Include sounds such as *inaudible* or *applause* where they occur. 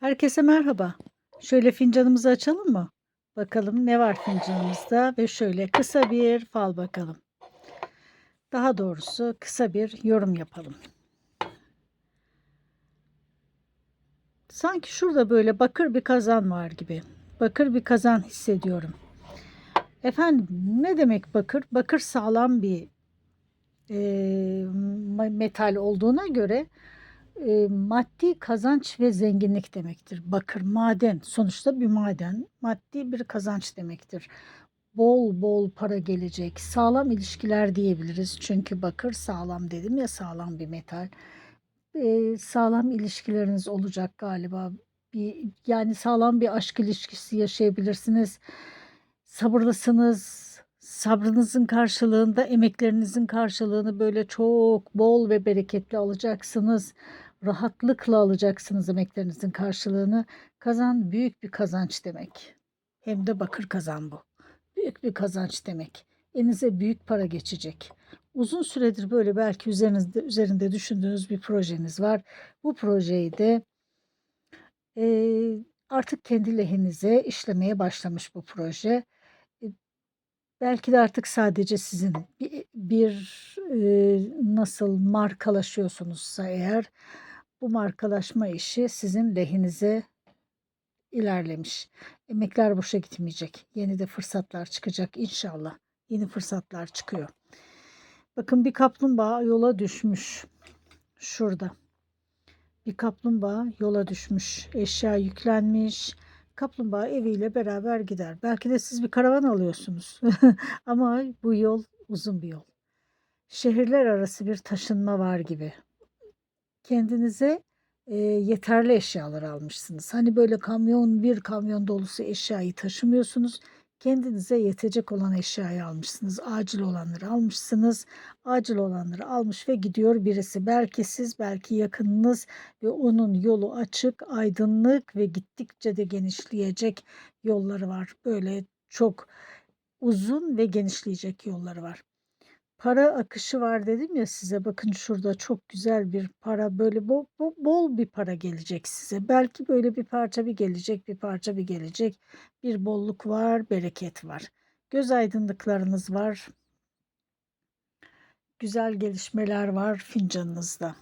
Herkese merhaba. Şöyle fincanımızı açalım mı? Bakalım ne var fincanımızda ve şöyle kısa bir fal bakalım. Daha doğrusu kısa bir yorum yapalım. Sanki şurada böyle bakır bir kazan var gibi. Bakır bir kazan hissediyorum. Efendim ne demek bakır? Bakır sağlam bir e, metal olduğuna göre e, maddi kazanç ve zenginlik demektir. Bakır maden sonuçta bir maden maddi bir kazanç demektir. Bol bol para gelecek, sağlam ilişkiler diyebiliriz. Çünkü bakır sağlam dedim ya sağlam bir metal. E, sağlam ilişkileriniz olacak galiba. Bir, yani sağlam bir aşk ilişkisi yaşayabilirsiniz. Sabırlısınız. Sabrınızın karşılığında emeklerinizin karşılığını böyle çok bol ve bereketli alacaksınız. Rahatlıkla alacaksınız emeklerinizin karşılığını. Kazan büyük bir kazanç demek. Hem de bakır kazan bu. Büyük bir kazanç demek. Elinize büyük para geçecek. Uzun süredir böyle belki üzerinizde üzerinde düşündüğünüz bir projeniz var. Bu projeyi de eee, artık kendi lehinize işlemeye başlamış bu proje. E, belki de artık sadece sizin bir, bir e, nasıl markalaşıyorsunuzsa eğer bu markalaşma işi sizin lehinize ilerlemiş. Emekler boşa gitmeyecek. Yeni de fırsatlar çıkacak inşallah. Yeni fırsatlar çıkıyor. Bakın bir kaplumbağa yola düşmüş. Şurada. Bir kaplumbağa yola düşmüş. Eşya yüklenmiş. Kaplumbağa eviyle beraber gider. Belki de siz bir karavan alıyorsunuz. *laughs* Ama bu yol uzun bir yol. Şehirler arası bir taşınma var gibi. Kendinize e, yeterli eşyalar almışsınız. Hani böyle kamyon bir kamyon dolusu eşyayı taşımıyorsunuz. Kendinize yetecek olan eşyayı almışsınız. Acil olanları almışsınız. Acil olanları almış ve gidiyor birisi. Belki siz, belki yakınınız ve onun yolu açık, aydınlık ve gittikçe de genişleyecek yolları var. Böyle çok uzun ve genişleyecek yolları var. Para akışı var dedim ya size. Bakın şurada çok güzel bir para böyle bol, bol, bol bir para gelecek size. Belki böyle bir parça bir gelecek, bir parça bir gelecek. Bir bolluk var, bereket var. Göz aydınlıklarınız var. Güzel gelişmeler var fincanınızda.